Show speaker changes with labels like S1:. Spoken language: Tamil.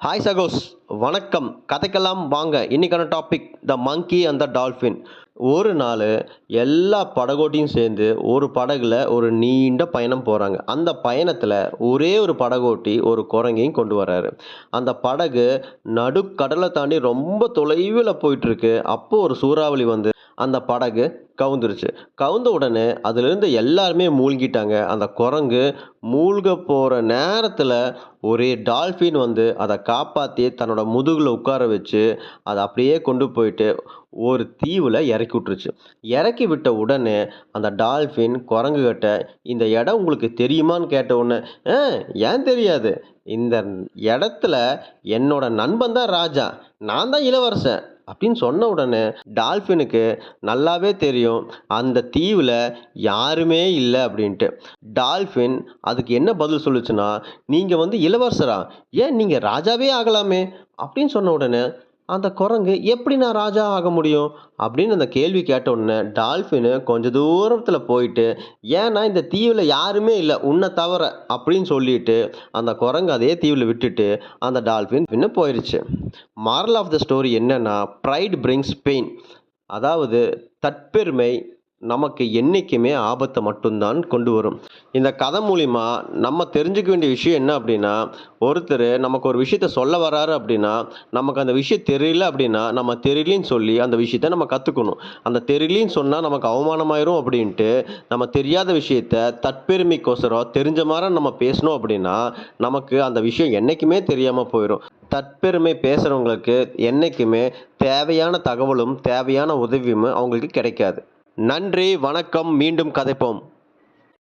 S1: ஹாய் சகோஸ் வணக்கம். கதைக்கெல்லாம் வாங்க. இன்றைக்கான topic the monkey and the dolphin ஒரு நாள் எல்லா படகோட்டியும் சேர்ந்து ஒரு படகுல ஒரு நீண்ட பயணம் போகிறாங்க அந்த பயணத்தில் ஒரே ஒரு படகோட்டி ஒரு குரங்கையும் கொண்டு வர்றாரு. அந்த படகு நடுக்கடலை தாண்டி ரொம்ப தொலைவில் போயிட்டுருக்கு அப்போது ஒரு சூறாவளி வந்து அந்த படகு கவுந்துருச்சு. கவுந்த உடனே அதுலேருந்து எல்லாருமே மூழ்கிட்டாங்க. அந்த குரங்கு மூழ்க போகிற நேரத்தில் ஒரே டால்ஃபின் வந்து அதை காப்பாற்றி தன்னோட முதுகில் உட்கார வச்சு அதை அப்படியே கொண்டு போயிட்டு ஒரு தீவில் இறக்கி விட்டுருச்சு. இறக்கி விட்ட உடனே அந்த டால்ஃபின் குரங்குகிட்ட இந்த இடம் உங்களுக்கு தெரியுமான்னு கேட்ட உடனே "ஆ, ஏன் தெரியாது? இந்த இடத்துல என்னோட நண்பன் தான் ராஜா. நான் தான் இளவரசன். அப்படின்னு சொன்ன உடனே டால்ஃபினுக்கு நல்லாவே தெரியும் அந்த தீவில் யாருமே இல்லை அப்படின்ட்டு. டால்ஃபின் அதுக்கு என்ன பதில் சொல்லுச்சுன்னா நீங்கள் வந்து இளவரசரா? ஏன் நீங்கள் ராஜாவே ஆகலாமே? அப்படின்னு சொன்ன உடனே அந்த குரங்கு எப்படி நான் ராஜா ஆக முடியும்? அப்படின்னு அந்த கேள்வி கேட்ட உடனே டால்ஃபின் கொஞ்ச தூரத்தில் போயிட்டு ஏன்னா இந்த தீவில் யாருமே இல்லை உன்னை தவிர அப்படின்னு சொல்லிட்டு அந்த குரங்கு அதே தீவில் விட்டுட்டு அந்த டால்ஃபின் பின்ன போயிடுச்சு மாரல் ஆஃப் த ஸ்டோரி என்னென்னா ப்ரைட் பிரிங்ஸ் பெயின் அதாவது தற்பெருமை நமக்கு என்றைக்குமே ஆபத்தை மட்டும்தான் கொண்டு வரும். இந்த கதை மூலிமா நம்ம தெரிஞ்சுக்க வேண்டிய விஷயம் என்ன அப்படின்னா ஒருத்தர் நமக்கு ஒரு விஷயத்த சொல்ல வராரு அப்படின்னா நமக்கு அந்த விஷயம் தெரியல அப்படின்னா நம்ம தெரியலன்னு சொல்லி அந்த விஷயத்த நம்ம கற்றுக்கணும் அந்த தெரியலன்னு சொன்னால் நமக்கு அவமானமாயிரும் அப்படின்ட்டு நம்ம தெரியாத விஷயத்த தற்பெருமைக்கோசரம் தெரிஞ்ச மாதிரி நம்ம பேசணும் அப்படின்னா நமக்கு அந்த விஷயம் என்றைக்குமே தெரியாமல் போயிடும் தற்பெருமை பேசுகிறவங்களுக்கு என்றைக்குமே தேவையான தகவலும் தேவையான உதவியும் அவங்களுக்கு கிடைக்காது. நன்றி வணக்கம் மீண்டும் கதைப்போம்.